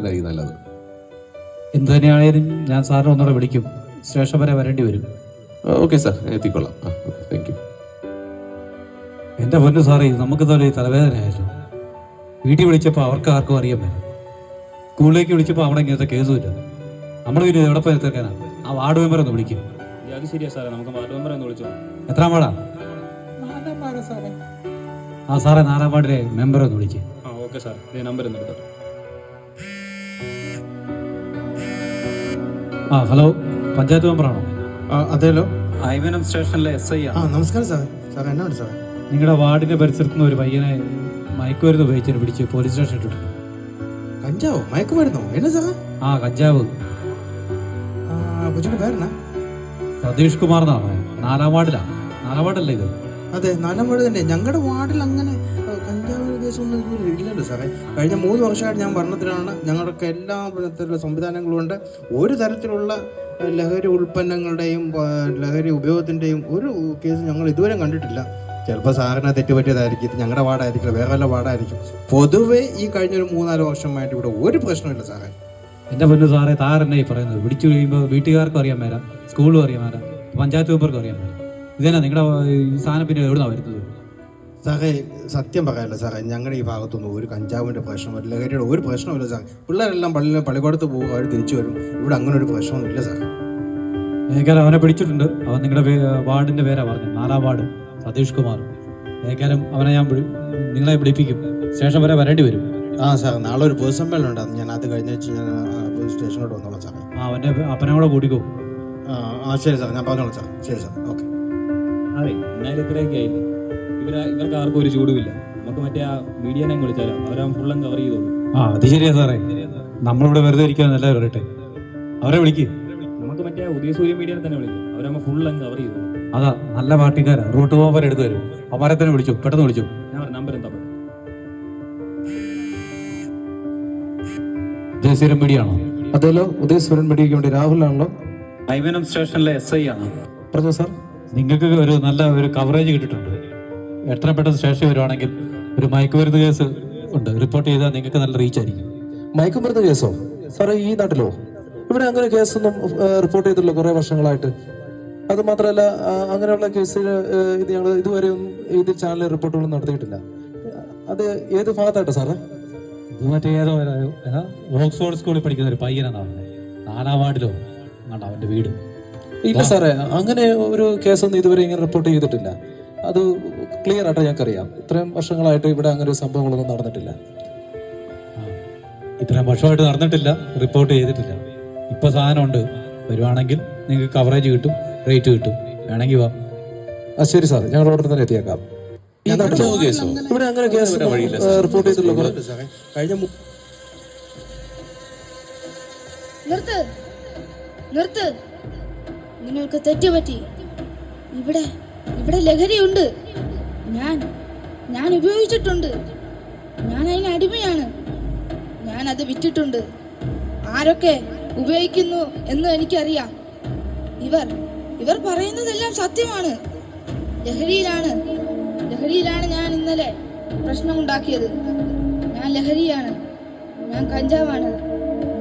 ഇതായിരിക്കും നല്ലത്. എന്ത് തന്നെയാണേലും ഞാൻ സാറിനെ ഒന്നുകൂടെ വിളിക്കും. സ്റ്റേഷൻ വരെ വരേണ്ടി വരും. Okay sir. എത്തിക്കൊള്ളാം ആ ഓക്കെ. താങ്ക് യു എന്റെ പൊന്നു സാറേ നമുക്ക് തന്നെ തലവേദനയായിരുന്നു. വീട്ടിൽ വിളിച്ചപ്പോൾ അവർക്ക് ആർക്കും അറിയാൻ പറ്റും സ്കൂളിലേക്ക് വിളിച്ചപ്പോൾ അവിടെ ഇങ്ങനത്തെ കേസുമില്ല. നമ്മൾ പിന്നെ എവിടെ പോയി തീർക്കാനാ. ആ വാർഡ് മെമ്പർ ഒന്ന് വിളിക്കും. അത് ശരിയാ സാറേ. നമുക്ക് വാർഡ് മെമ്പർ ഒന്ന് വിളിച്ചോ എത്രാം വാർഡാ? ആ സാറേ നാലാം വാർഡിലെ മെമ്പർ ഒന്ന് വിളിക്കും. ആ ഓക്കെ സാർ നമ്പർ ഒന്ന് എടുത്തോ ആ ഹലോ പഞ്ചായത്ത് മെമ്പറാണോ? അതെല്ലോ ഐവനം സ്റ്റേഷനിലെ എസ് ഐ ആ. നമസ്കാരം സാർ സാർ എന്നാ ഉണ്ട് സാർ നിങ്ങളുടെ വാർഡിന്റെ പരിസരത്ത് നിന്ന് ഒരു പയ്യനെ മയക്കുമരുന്ന് ഉപയോഗിച്ചിട്ട് പിടിച്ച് പോലീസ് സ്റ്റേഷൻ ഇട്ടിട്ടുണ്ട് കഞ്ചാവോ? മയക്കുമരുന്നോ എന്നാ സാർ ആ കഞ്ചാവ്. ആ കൊച്ചിന്റെ പേരെന്നാ? സതീഷ് കുമാർ എന്നാണ്. നാലാം വാർഡിലാണ് നാലാം വാർഡല്ലേ ഇത്? അതെ നാലാം വാർഡ് തന്നെ. ഞങ്ങളുടെ വാർഡിൽ അങ്ങനെ ആ, ഒന്നും ഇതുവരെ ഇല്ലല്ലോ സാറേ. കഴിഞ്ഞ മൂന്ന് വർഷമായിട്ട് ഞാൻ ഭരണത്തിലാണ്. ഞങ്ങളുടെ എല്ലാ തരത്തിലുള്ള സംവിധാനങ്ങളും ഉണ്ട്. ഒരു തരത്തിലുള്ള ലഹരി ഉൽപ്പന്നങ്ങളുടെയും ലഹരി ഉപയോഗത്തിന്റെയും ഒരു കേസ് ഞങ്ങൾ ഇതുവരെ കണ്ടിട്ടില്ല. ചിലപ്പോൾ സാറിനെ തെറ്റുപറ്റിയതായിരിക്കും. ഇത് ഞങ്ങളുടെ വാർഡായിരിക്കില്ല വേറെ വല്ല വാർഡായിരിക്കും പൊതുവെ ഈ കഴിഞ്ഞ ഒരു മൂന്നാൽ വർഷമായിട്ട് ഇവിടെ ഒരു പ്രശ്നമില്ല സാറേ. എന്റെ പൊന്നു സാറേ താറെന്നെ ഈ പറയുന്നത്. വിളിച്ചു കഴിയുമ്പോൾ വീട്ടുകാർക്കും അറിയാൻ മേല സ്കൂളും അറിയാൻ മേല പഞ്ചായത്ത് മെമ്പർക്കും അറിയാൻ മേല ഇതന്നെ നിങ്ങളുടെ ഈ സാധനം പിന്നെ എവിടുന്നാ വരുന്നത്? സാറേ സത്യം പറയാമല്ലോ സാറേ ഞങ്ങളുടെ ഈ ഭാഗത്തൊന്നും ഒരു കഞ്ചാവിന്റെ പ്രശ്നം ഒരു ലഹരിയുടെ ഒരു പ്രശ്നമില്ല സാറേ. പിള്ളേരെല്ലാം പള്ളി പള്ളിക്കൂടത്ത് പോകും അവർ തിരിച്ചു വരും. ഇവിടെ അങ്ങനെ ഒരു പ്രശ്നമൊന്നുമില്ല സാർ ഏകാരം അവനെ പിടിച്ചിട്ടുണ്ട്. അവൻ നിങ്ങളുടെ വാർഡിന്റെ പേരാണ് പേരാ പറഞ്ഞത്. നാലാം വാർഡ് സതീഷ് കുമാർ. ഏകാരം അവനെ ഞാൻ വിളി- നിങ്ങളെ വിളിപ്പിക്കും സ്റ്റേഷൻ വരെ വരേണ്ടി വരും. ആ സാർ നാളെ ഒരു പൊതു സമ്മേളനം ഉണ്ടാകും ഞാൻ അത് കഴിഞ്ഞ വെച്ച് ഞാൻ സ്റ്റേഷനോട് വന്നോളാം സാറേ. ആ അവന്റെ അപ്പനെ കൂടെ കൂട്ടിക്കോ. ആ ആ ശരി സാർ ഞാൻ പറഞ്ഞോളാം സാർ ശരി സാർ ഓക്കെ. അതെ എന്നാലും ഇത്രയൊക്കെ ആയില്ലേ? ഇവർ ഇവർക്ക് ആർക്കും ഒരു ചൂടുമില്ല. നമുക്ക് മറ്റേ ആ മീഡിയനെ വിളിച്ചാലോ? അവരാ ഫുള്ളും കവർ ചെയ്തോളൂ. ആ അത് ശരിയാ സാറേ. നമ്മളിവിടെ വെറുതെ ഇരിക്കാന്നല്ല പറയട്ടെ അവരെ വിളിക്ക്. നമുക്ക് മറ്റേ ഉദയ സൂര്യ മീഡിയനെ തന്നെ വിളിക്കും. അവരാകുമ്പോൾ ഫുള്ളും കവർ ചെയ്തോളൂ. അതാ നല്ല പാർട്ടിക്കാരാ. റൂട്ട് പോകുമ്പോൾ എടുത്തു തരും. അവരെ തന്നെ വിളിച്ചു. പെട്ടെന്ന് വിളിച്ചു. ഞാൻ നമ്പർ എന്താ ഉദയസൂര്യൻ ജയശ്രീരം മീഡിയാണോ അതെല്ലോ ഉദയസൂരൻ മീഡിയയ്ക്ക് വേണ്ടി രാഹുലാണല്ലോ. ഐവനം സ്റ്റേഷനിലെ എസ് ഐ ആണ്. പറഞ്ഞു സാർ. നിങ്ങൾക്ക് ഒരു നല്ല ഒരു കവറേജ് കിട്ടിയിട്ടുണ്ട്. എത്ര പെട്ടെന്ന് സ്റ്റേഷൻ വരുവാണെങ്കിൽ ഒരു മയക്കുമരുന്ന് കേസ് ഉണ്ട്. റിപ്പോർട്ട് ചെയ്താൽ നിങ്ങൾക്ക് നല്ല റീച്ച് ആയിരിക്കും. മയക്കുമരുന്ന് കേസോ? സാറേ ഈ നാട്ടിലോ? ഇവിടെ അങ്ങനെ കേസൊന്നും റിപ്പോർട്ട് ചെയ്തിട്ടില്ല കുറേ വർഷങ്ങളായിട്ട്. അത് മാത്രമല്ല അങ്ങനെയുള്ള കേസിൽ ഇത് ഞങ്ങൾ ഇതുവരെ ഒന്നും ഇത് ചാനൽ റിപ്പോർട്ടുകളൊന്നും നടത്തിയിട്ടില്ല. അത് ഏത് ഭാഗത്തായിട്ടാ സാറേ? ഇത് മറ്റേ ഏതോ? ഓക്സ്ഫോർഡ് സ്കൂളിൽ പഠിക്കുന്ന ഒരു പയ്യനാണ് നാലാം വാർഡിലോ? ആണ് അവന്റെ വീട്. ഇല്ല സാറേ അങ്ങനെ ഒരു കേസൊന്നും ഇതുവരെ ഇങ്ങനെ റിപ്പോർട്ട് ചെയ്തിട്ടില്ല. അത് ക്ലിയർ ആയിട്ട് ഞങ്ങൾക്കറിയാം. ഇത്രയും വർഷങ്ങളായിട്ട് ഇവിടെ അങ്ങനെ ഒരു സംഭവങ്ങളൊന്നും നടന്നിട്ടില്ല. ഇത്രയും വർഷമായിട്ട് നടന്നിട്ടില്ല റിപ്പോർട്ട് ചെയ്തിട്ടില്ല. ഇപ്പൊ സാധനമുണ്ട്. വരുവാണെങ്കിൽ നിങ്ങൾക്ക് കവറേജ് കിട്ടും റേറ്റ് കിട്ടും. വേണമെങ്കിൽ വാ. ആ ശരി സാർ ഞങ്ങൾ അവിടെ തന്നെ എത്തിയേക്കാം? ഇവിടെ അങ്ങനെ കേസ് റിപ്പോർട്ട് ചെയ്തിട്ടുള്ള കഴിഞ്ഞ നിർത്ത്. നിർത്ത്. നിങ്ങൾക്ക് തെറ്റുപറ്റി. ഇവിടെ ഇവിടെ ലഹരിയുണ്ട്. ഞാൻ ഞാൻ ഉപയോഗിച്ചിട്ടുണ്ട്. ഞാൻ അതിന് അടിമയാണ്. ഞാൻ അത് വിറ്റിട്ടുണ്ട്. ആരൊക്കെ ഉപയോഗിക്കുന്നു എന്ന് എനിക്കറിയാം. ഇവർ ഇവർ പറയുന്നതെല്ലാം സത്യമാണ്. ലഹരിയിലാണ് ലഹരിയിലാണ് ഞാൻ ഇന്നലെ പ്രശ്നമുണ്ടാക്കിയത്. ഞാൻ ലഹരിയാണ്. ഞാൻ കഞ്ചാവാണ്.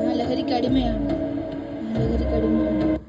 ഞാൻ ലഹരിക്ക് അടിമയാണ്. ഞാൻ ലഹരിക്ക് അടിമയാണ്.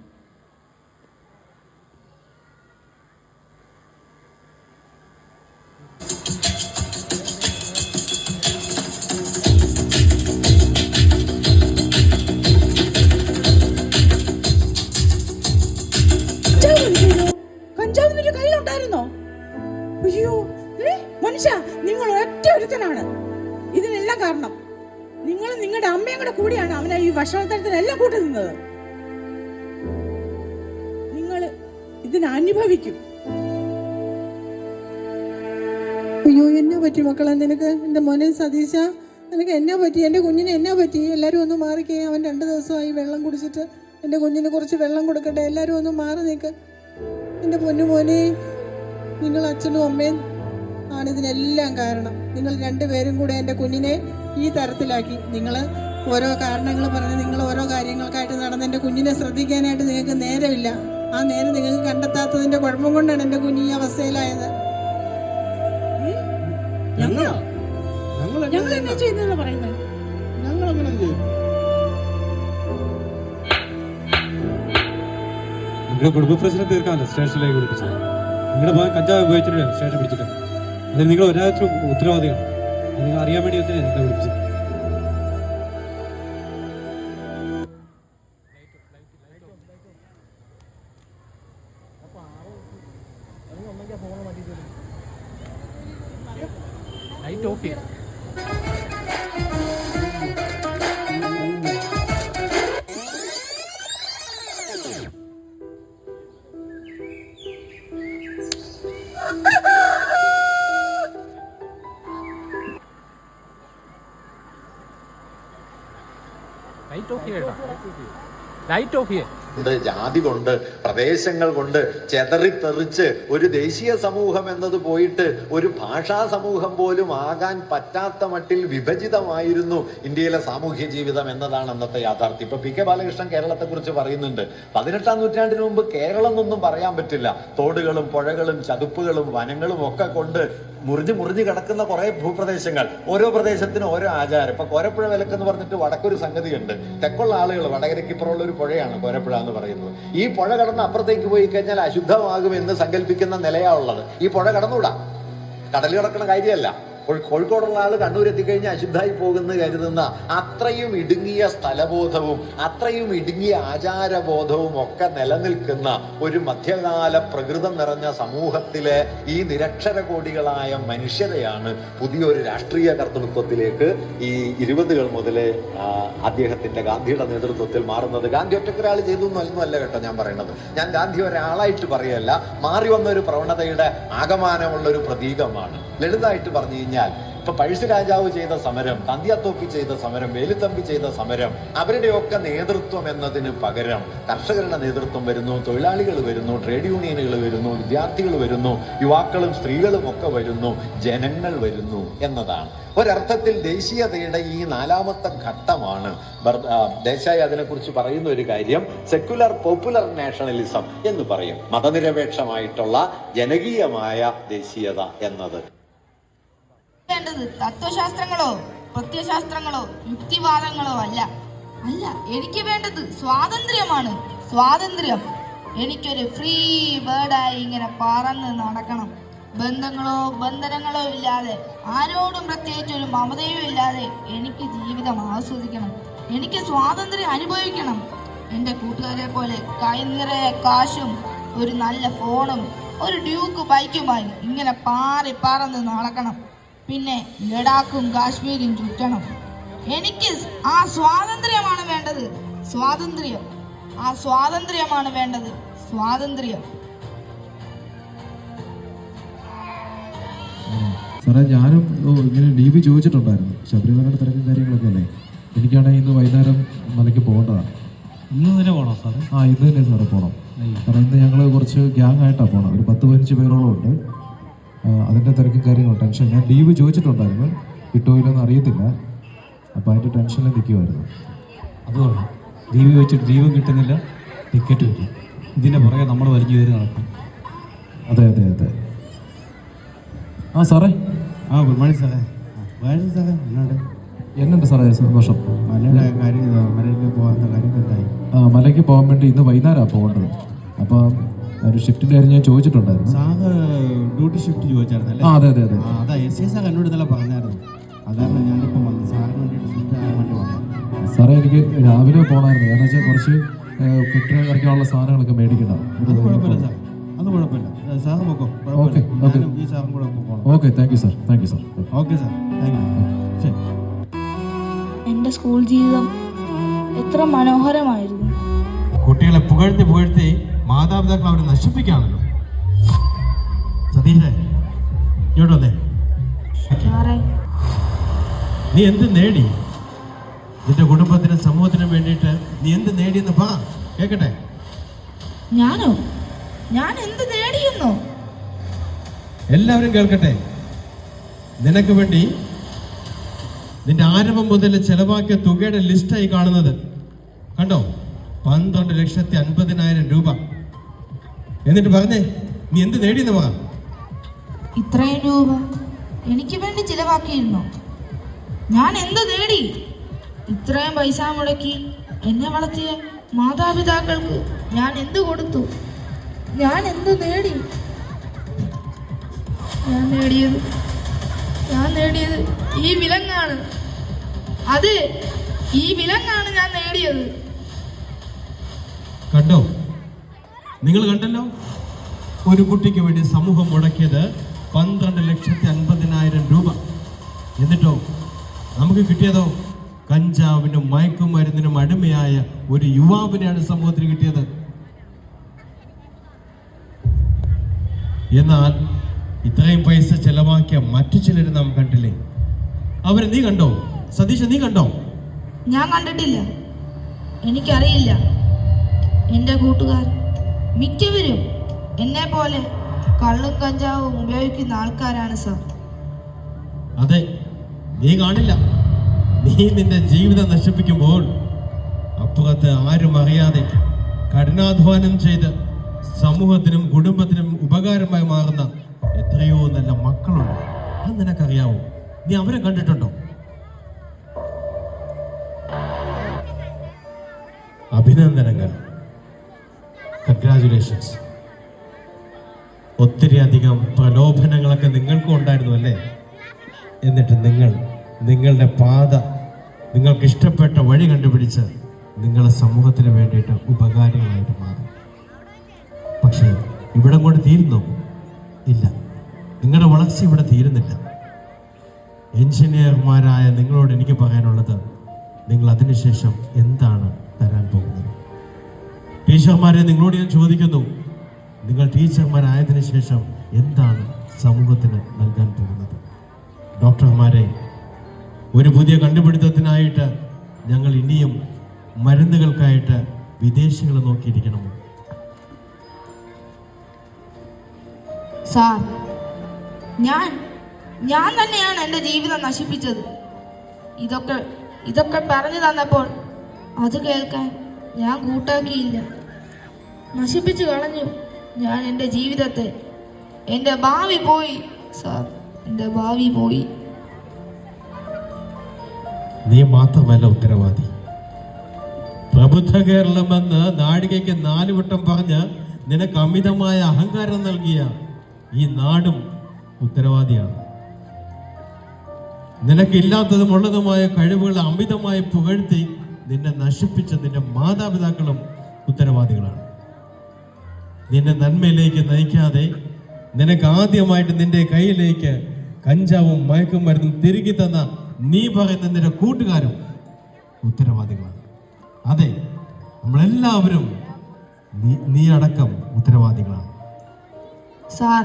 പറ്റി മക്കളെ നിനക്ക് എന്റെ മോനെ സതീശ നിനക്ക് എന്നാ പറ്റി? എന്റെ കുഞ്ഞിന് എന്നാ പറ്റി? എല്ലാവരും ഒന്ന് മാറിക്കേ. അവൻ രണ്ട് ദിവസമായി വെള്ളം കുടിച്ചിട്ട്. എന്റെ കുഞ്ഞിന് കുറച്ച് വെള്ളം കൊടുക്കട്ടെ. എല്ലാവരും ഒന്ന് മാറി നിൽക്ക്. എന്റെ പൊന്നു മോനെ നിങ്ങൾ അച്ഛനും അമ്മയും ആണ് ഇതിനെല്ലാം കാരണം. നിങ്ങൾ രണ്ടുപേരും കൂടെ എന്റെ കുഞ്ഞിനെ ഈ തരത്തിലാക്കി. നിങ്ങൾ ഓരോ കാരണങ്ങൾ പറഞ്ഞ് നിങ്ങൾ ഓരോ കാര്യങ്ങൾക്കായിട്ട് നടന്ന് എന്റെ കുഞ്ഞിനെ ശ്രദ്ധിക്കാനായിട്ട് നിങ്ങൾക്ക് നേരമില്ല. ആ നേരം നിങ്ങൾക്ക് കണ്ടെത്താത്തതിന്റെ കുഴപ്പം കൊണ്ടാണ് എന്റെ കുഞ്ഞ് ഈ അവസ്ഥയിലായത്. ഞങ്ങളോ? ഞങ്ങൾ ഞങ്ങൾ എന്നാ ചെയ്യുന്നതെന്ന് പറയുന്നത് ഞങ്ങൾ അങ്ങനെ ചെയ്യും? നിങ്ങളുടെ കുടുംബ പ്രശ്നം തീർക്കാമല്ലോ സ്റ്റേഷനിലേക്ക് വിളിപ്പിച്ചത് നിങ്ങളുടെ മകൻ കഞ്ചാവ് ഉപയോഗിച്ചിട്ടില്ല സ്റ്റേഷൻ പിടിച്ചിട്ട്. അതിന് നിങ്ങൾ ഒരാഴ്ച ഉത്തരവാദിയാണ് അത് നിങ്ങൾ അറിയാൻ വേണ്ടി തന്നെ നിങ്ങളെ വിളിപ്പിച്ചത്? Right over here, right over here. കൊണ്ട് ജാതി കൊണ്ട് പ്രദേശങ്ങൾ കൊണ്ട് ചെതറിത്തെറിച്ച് ഒരു ദേശീയ സമൂഹം എന്നത് പോയിട്ട് ഒരു ഭാഷാ സമൂഹം പോലും ആകാൻ പറ്റാത്ത മട്ടിൽ വിഭജിതമായിരുന്നു ഇന്ത്യയിലെ സാമൂഹ്യ ജീവിതം എന്നതാണ് അന്നത്തെ യാഥാർത്ഥ്യം. ഇപ്പൊ പി കെ ബാലകൃഷ്ണൻ കേരളത്തെ കുറിച്ച് പറയുന്നുണ്ട്. പതിനെട്ടാം നൂറ്റാണ്ടിന് മുമ്പ് കേരളം എന്നൊന്നും പറയാൻ പറ്റില്ല. തോടുകളും പുഴകളും ചതുപ്പുകളും വനങ്ങളും ഒക്കെ കൊണ്ട് മുറിഞ്ഞ് മുറിഞ്ഞ് കിടക്കുന്ന കുറെ ഭൂപ്രദേശങ്ങൾ. ഓരോ പ്രദേശത്തിനും ഓരോ ആചാരം. ഇപ്പൊ കോരപ്പുഴ വിലക്ക് എന്ന് പറഞ്ഞിട്ട് വടക്കൊരു സംഗതിയുണ്ട്. തെക്കുള്ള ആളുകൾ വടകരക്കിപ്പുറമുള്ള ഒരു പുഴയാണ് കോരപ്പുഴ എന്ന് പറയുന്നത്. ഈ പുഴ കടന്ന് അപ്പുറത്തേക്ക് പോയി കഴിഞ്ഞാൽ അശുദ്ധമാകുമെന്ന് സങ്കല്പിക്കുന്ന നിലയാ ഉള്ളത്. ഈ പുഴ കടന്നുകൂടാ കടൽ കിടക്കുന്ന കാര്യമല്ല. കോഴിക്കോടുള്ള ആൾ കണ്ണൂർ എത്തിക്കഴിഞ്ഞാൽ അശുദ്ധായി പോകുന്ന കരുതുന്ന അത്രയും ഇടുങ്ങിയ സ്ഥലബോധവും അത്രയും ഇടുങ്ങിയ ആചാരബോധവും ഒക്കെ നിലനിൽക്കുന്ന ഒരു മധ്യകാല പ്രകൃതം നിറഞ്ഞ സമൂഹത്തിലെ ഈ നിരക്ഷര കോടികളായ മനുഷ്യരെയാണ് പുതിയൊരു രാഷ്ട്രീയ കർത്തൃത്വത്തിലേക്ക് ഈ ഇരുപതുകൾ മുതലേ അദ്ദേഹത്തിന്റെ ഗാന്ധിയുടെ നേതൃത്വത്തിൽ മാറുന്നത്. ഗാന്ധി ഒറ്റക്കൊരാൾ ചെയ്തു എന്നൊന്നുമല്ല കേട്ടോ ഞാൻ പറയുന്നത് ഞാൻ ഗാന്ധി ഒരാളായിട്ട് പറയല്ല മാറി വന്ന ഒരു പ്രവണതയുടെ ആകമാനമുള്ള ഒരു പ്രതീകമാണ്. ലളിതമായിട്ട് പറഞ്ഞു കഴിഞ്ഞാൽ ഇപ്പൊ പഴശ്ശി രാജാവ് ചെയ്ത സമരം തന്തിയത്തോപ്പി ചെയ്ത സമരം വേലുത്തമ്പി ചെയ്ത സമരം അവരുടെയൊക്കെ നേതൃത്വം എന്നതിന് പകരം കർഷകരുടെ നേതൃത്വം വരുന്നു തൊഴിലാളികൾ വരുന്നു ട്രേഡ് യൂണിയനുകൾ വരുന്നു വിദ്യാർത്ഥികൾ വരുന്നു യുവാക്കളും സ്ത്രീകളും ഒക്കെ വരുന്നു ജനങ്ങൾ വരുന്നു എന്നതാണ്. ഒരർത്ഥത്തിൽ ദേശീയതയുടെ ഈ നാലാമത്തെ ഘട്ടമാണ്. ദേശായി അതിനെക്കുറിച്ച് പറയുന്ന ഒരു കാര്യം സെക്യുലർ പോപ്പുലർ നാഷണലിസം എന്ന് പറയും. മതനിരപേക്ഷമായിട്ടുള്ള ജനകീയമായ ദേശീയത എന്നത്. വേണ്ടത് തത്വശാസ്ത്രങ്ങളോ പ്രത്യശാസ്ത്രങ്ങളോ യുക്തിവാദങ്ങളോ അല്ല. അല്ല എനിക്ക് വേണ്ടത് സ്വാതന്ത്ര്യമാണ്. സ്വാതന്ത്ര്യം. എനിക്കൊരു ഫ്രീ ബേർഡായി ഇങ്ങനെ പറന്ന് നടക്കണം. ബന്ധങ്ങളോ ബന്ധനങ്ങളോ ഇല്ലാതെ ആരോടും പ്രത്യേകിച്ച് ഒരു മമതയോ ഇല്ലാതെ എനിക്ക് ജീവിതം ആസ്വദിക്കണം. എനിക്ക് സ്വാതന്ത്ര്യം അനുഭവിക്കണം. എന്റെ കൂട്ടുകാരെ പോലെ കൈ നിറയെ കാശും ഒരു നല്ല ഫോണും ഒരു ഡ്യൂക്ക് ബൈക്കുമായി ഇങ്ങനെ പാറി പറന്ന് നടക്കണം. പിന്നെ ലഡാക്കും കാശ്മീരും ചുറ്റണം. എനിക്ക് ആ സ്വാതന്ത്ര്യമാണ് വേണ്ടത്. സ്വാതന്ത്ര്യം. ആ സ്വാതന്ത്ര്യമാണ് വേണ്ടത്. സ്വാതന്ത്ര്യം. സാറേ ഞാനും ഇങ്ങനെ ലീവ് ചോദിച്ചിട്ടുണ്ടായിരുന്നു. ശബരിമലയുടെ തിരക്കും കാര്യങ്ങളൊക്കെ അല്ലേ? എനിക്കാണെങ്കിൽ ഇന്ന് വൈകുന്നേരം മലയ്ക്ക് പോകേണ്ടതാണ്. ഇന്ന് തന്നെ പോകണം സാറേ? ആ ഇന്ന് തന്നെ സാറേ പോകണം കാരണം ഇന്ന് ഞങ്ങൾ കുറച്ച് ഗ്യാങ് ആയിട്ടാണ് പോകണം ഒരു പത്ത് പതിനഞ്ച് പേരോളം ഉണ്ട്. അതിന്റെ തിരക്കും കാര്യങ്ങളും? ടെൻഷൻ ഞാൻ ലീവ് ചോദിച്ചിട്ടുണ്ടായിരുന്നു. കിട്ടുമോ ഇല്ലെന്ന് അറിയത്തില്ല. അപ്പോൾ അതിന്റെ ടെൻഷനിൽ നിൽക്കുമായിരുന്നു അതുകൊള്ളാം ലീവ് ചോദിച്ചിട്ട് ലീവും കിട്ടുന്നില്ല ടിക്കറ്റ് കിട്ടും ഇതിന്റെ പുറകെ നമ്മൾ വലിഞ്ഞു കയറി നടക്കും. അതെ അതെ അതെ. ആ സാറേ. ആ ഗുഡ് മോർണിംഗ് സാറേ. വേറെ സാറേ. എന്നാണ് എന്നുണ്ട് സാറേ സന്തോഷം? മലയുടെ കാര്യം മലയിലേക്ക് പോകാൻ കാര്യം എന്തായി? ആ മലയ്ക്ക് പോകാൻ വേണ്ടി ഇന്ന് വൈകുന്നേരമാണ് പോകേണ്ടത്. അപ്പോൾ ഒരു ഷിഫ്റ്റിന്റെ കാര്യം ഞാൻ ചോദിച്ചിട്ടുണ്ടായിരുന്നു. സാറ് ഡ്യൂട്ടി ഷിഫ്റ്റ് ചോദിച്ചായിരുന്നു അതെ അതെ അതെ. ആ അതാ എസ് ഐ സാർ എന്നോട് ഇന്നലെ പറഞ്ഞായിരുന്നു. അതാണ് ഞാനിപ്പം വന്നത്. സാറിന് വേണ്ടിയിട്ട് ഷിഫ്റ്റ് ആകാൻ വേണ്ടി വന്നത്. സാറേ എനിക്ക് രാവിലെ പോകണമായിരുന്നു കാരണം വെച്ചാൽ കുറച്ച് കെട്ടിടം കളിക്കാനുള്ള സാധനങ്ങളൊക്കെ മേടിക്കണം അത് കുഴപ്പമില്ല സാർ. അത് കുഴപ്പമില്ല. ഏ, സാറ് പൊക്കോ ഓക്കെ. ഈ സാറും കൂടെ പോകണം okay thank you sir thank you sir okay sir. Thank you ശരി. എന്റെ സ്കൂൾ ജീവിതം എത്ര മനോഹരമായിരുന്നു. കുട്ടികളെ പുകഴ്ത്തി പുകഴ്ത്തി മാതാപിതാക്കൾ അവരെ നശിപ്പിക്കുകയാണല്ലോ. സതീഷേ ഇങ്ങോട്ട് വന്നേ. നീ എന്ത് നേടി? നിന്റെ കുടുംബത്തിനും സമൂഹത്തിനും വേണ്ടിയിട്ട് നീ എന്ത് നേടിയെന്ന് പറ. കേക്കട്ടെ? ഞാനോ? ഞാൻ എന്ത് നേടിയെന്നോ? എല്ലാവരും കേൾക്കട്ടെ. നിനക്ക് വേണ്ടി നിന്റെ ആരംഭം മുതൽ ചെലവാക്കിയ തുകയുടെ ലിസ്റ്റായി കാണുന്നത്. കണ്ടോ? പന്ത്രണ്ട് ലക്ഷത്തി അൻപതിനായിരം രൂപ. എന്നിട്ട് പറഞ്ഞേ നീ എന്ത് നേടിയെന്ന് പറ. ഇത്രയും രൂപ എനിക്ക് വേണ്ടി ചിലവാക്കിയിരുന്നു? ഞാൻ എന്ത് നേടി? ഇത്രയും പൈസ മുടക്കി എന്നെ വളർത്തിയ മാതാപിതാക്കൾക്ക് ഞാൻ എന്ത് കൊടുത്തു? ഞാൻ എന്ത് നേടി? ഞാൻ നേടിയത് ഞാൻ നേടിയത് ഈ വിലങ്ങാണ്. അത് ഈ വിലങ്ങാണ് ഞാൻ നേടിയത്. കണ്ടോ? നിങ്ങൾ കണ്ടല്ലോ? ഒരു കുട്ടിക്ക് വേണ്ടി സമൂഹം മുടക്കിയത് പന്ത്രണ്ട് ലക്ഷത്തി അൻപതിനായിരം രൂപ. എന്നിട്ടോ? നമുക്ക് കിട്ടിയതോ? കഞ്ചാവിനും മയക്കുമരുന്നിനും അടിമയായ ഒരു യുവാവിനെയാണ് സമൂഹത്തിന് കിട്ടിയത്. എന്നാൽ ഇത്രയും പൈസ ചെലവാക്കിയ മറ്റു ചിലർ നാം കണ്ടില്ലേ? അവരെ നീ കണ്ടോ? സതീഷ് നീ കണ്ടോ? ഞാൻ കണ്ടിട്ടില്ല. എനിക്കറിയില്ല. എന്റെ കൂട്ടുകാർ മിക്കവരും എന്നെ പോലെ കള്ളും കഞ്ചാവും ഉപയോഗിക്കുന്ന ആൾക്കാരാണ് സർ. അതെ നീ കാണില്ല. നീ നിന്റെ ജീവിതം നശിപ്പിക്കുമ്പോൾ അപ്പുറത്ത് ആരും അറിയാതെ കഠിനാധ്വാനം ചെയ്ത് സമൂഹത്തിനും കുടുംബത്തിനും ഉപകാരമായി മാറുന്ന എത്രയോ നല്ല മക്കളുണ്ട്. അത് നിനക്കറിയാവോ? നീ അവരെ കണ്ടിട്ടുണ്ടോ? അഭിനന്ദനങ്ങൾ. കൺഗ്രാചുലേഷൻസ് ഒത്തിരി അധികം പ്രലോഭനങ്ങളൊക്കെ നിങ്ങൾക്കും ഉണ്ടായിരുന്നു അല്ലേ? എന്നിട്ട് നിങ്ങൾ നിങ്ങളുടെ പാത നിങ്ങൾക്ക് ഇഷ്ടപ്പെട്ട വഴി കണ്ടുപിടിച്ച് നിങ്ങളെ സമൂഹത്തിന് വേണ്ടിയിട്ട് ഉപകാരികളായിട്ട് മാറി. പക്ഷേ ഇവിടെ കൊണ്ട് തീരുന്നോ? ഇല്ല. നിങ്ങളുടെ വളർച്ച ഇവിടെ തീരുന്നില്ല. എഞ്ചിനീയർമാരായ നിങ്ങളോട് എനിക്ക് പറയാനുള്ളത് നിങ്ങൾ അതിനുശേഷം എന്താണ് തരാൻ പോകുന്നത്? ടീച്ചർമാരെ നിങ്ങളോട് ഞാൻ ചോദിക്കുന്നു നിങ്ങൾ ടീച്ചർമാരായതിനു ശേഷം എന്താണ് സമൂഹത്തിന് നൽകാൻ പോകുന്നത്? ഡോക്ടർമാരെ ഒരു പുതിയ കണ്ടുപിടുത്തത്തിനായിട്ട് ഞങ്ങൾ ഇനിയും മരുന്നുകൾക്കായിട്ട് വിദേശികളെ നോക്കിയിരിക്കണം സാർ ഞാൻ ഞാൻ തന്നെയാണ് എന്റെ ജീവിതം നശിപ്പിച്ചത്. ഇതൊക്കെ ഇതൊക്കെ പറഞ്ഞു തന്നപ്പോൾ അത് കേൾക്കാൻ ഞാൻ കൂട്ടാക്കിയില്ല. നശിപ്പിച്ചു കളഞ്ഞു ഞാൻ എന്റെ ജീവിതത്തെ. എന്റെ ഭാവി പോയി സാർ. എന്റെ ഭാവി പോയി. നീ മാത്രമല്ല ഉത്തരവാദി. പ്രബുദ്ധ കേരളമെന്ന് നാടികയ്ക്ക് നാലുവട്ടം പറഞ്ഞ് നിനക്ക് അമിതമായ അഹങ്കാരം നൽകിയ ഈ നാടും ഉത്തരവാദിയാണ്. നിനക്കില്ലാത്തതും ഉള്ളതുമായ കഴിവുകൾ അമിതമായി പുകഴ്ത്തി നിന്നെ നശിപ്പിച്ച നിന്റെ മാതാപിതാക്കളും ഉത്തരവാദികളാണ്. നിന്റെ നന്മയിലേക്ക് നയിക്കാതെ നിനക്ക് ആദ്യമായിട്ട് നിന്റെ കയ്യിലേക്ക് കഞ്ചാവും മയക്കുമരുന്നും തിരികെ തന്ന നീ പറയുന്ന നിന്റെ കൂട്ടുകാരും ഉത്തരവാദികളാണ്. അതെ നമ്മളെല്ലാവരും നീ അടക്കം ഉത്തരവാദികളാണ്. സാർ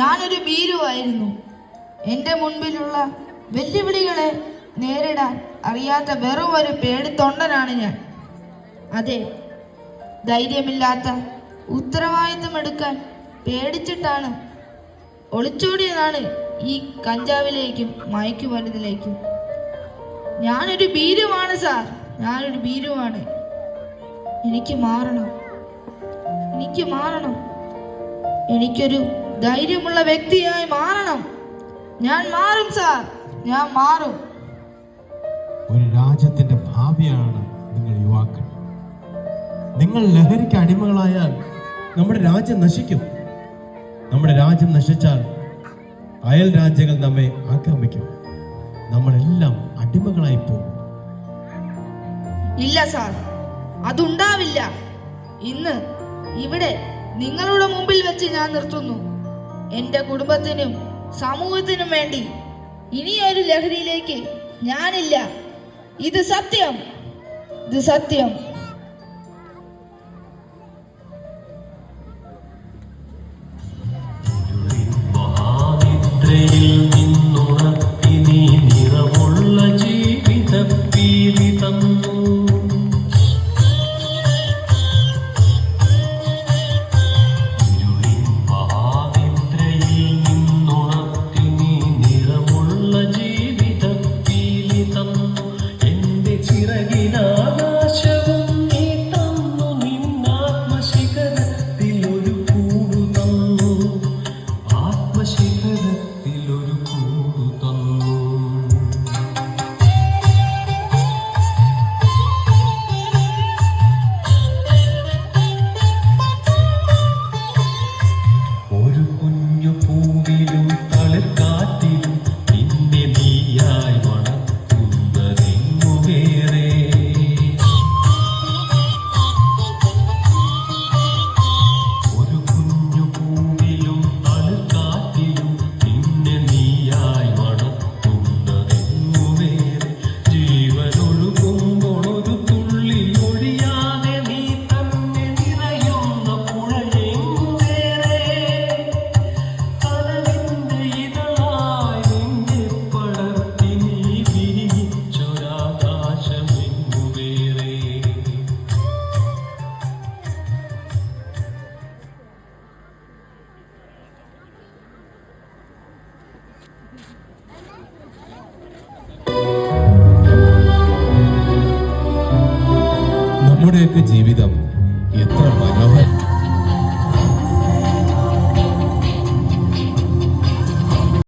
ഞാനൊരു ഭീരുവായിരുന്നു. എന്റെ മുൻപിലുള്ള വെല്ലുവിളികളെ നേരിടാൻ അറിയാത്ത വെറും ഒരു പേടിത്തൊണ്ടനാണ് ഞാൻ. അതെ ധൈര്യമില്ലാത്ത ഉത്തരവാദിത്തം എടുക്കാൻ പേടിച്ചിട്ടാണ്. ഒളിച്ചോടിയതാണ് ഈ കഞ്ചാവിലേക്കും മയക്കുമരുന്നിലേക്കും ഞാനൊരു ഭീരുവാണ് സാർ. ഞാനൊരു ഭീരുവാണ്. എനിക്ക് മാറണം. എനിക്ക് മാറണം. എനിക്കൊരു ധൈര്യമുള്ള വ്യക്തിയായി മാറണം. ഞാൻ മാറും സാർ. ഞാൻ മാറും. ഒരു രാജ്യത്തിന്റെ ഭാവിയാണ് നിങ്ങൾ യുവാക്കൾ. നിങ്ങൾ ലഹരിക്ക് അടിമകളായാൽ നമ്മുടെ രാജ്യം നശിക്കും. നമ്മുടെ രാജ്യം നശിച്ചാൽ അയൽ രാജ്യങ്ങൾ നമ്മെ ആക്രമിക്കും. നമ്മളെല്ലാം അടിമകളായി പോകും. ഇല്ല സാർ അതുണ്ടാവില്ല. ഇന്ന് ഇവിടെ നിങ്ങളുടെ മുമ്പിൽ വെച്ച് ഞാൻ നിർത്തുന്നു. എന്റെ കുടുംബത്തിനും സമൂഹത്തിനും വേണ്ടി ഇനിയൊരു ലഹരിയിലേക്ക് ഞാനില്ല. ഇത് സത്യം ഇത് സത്യം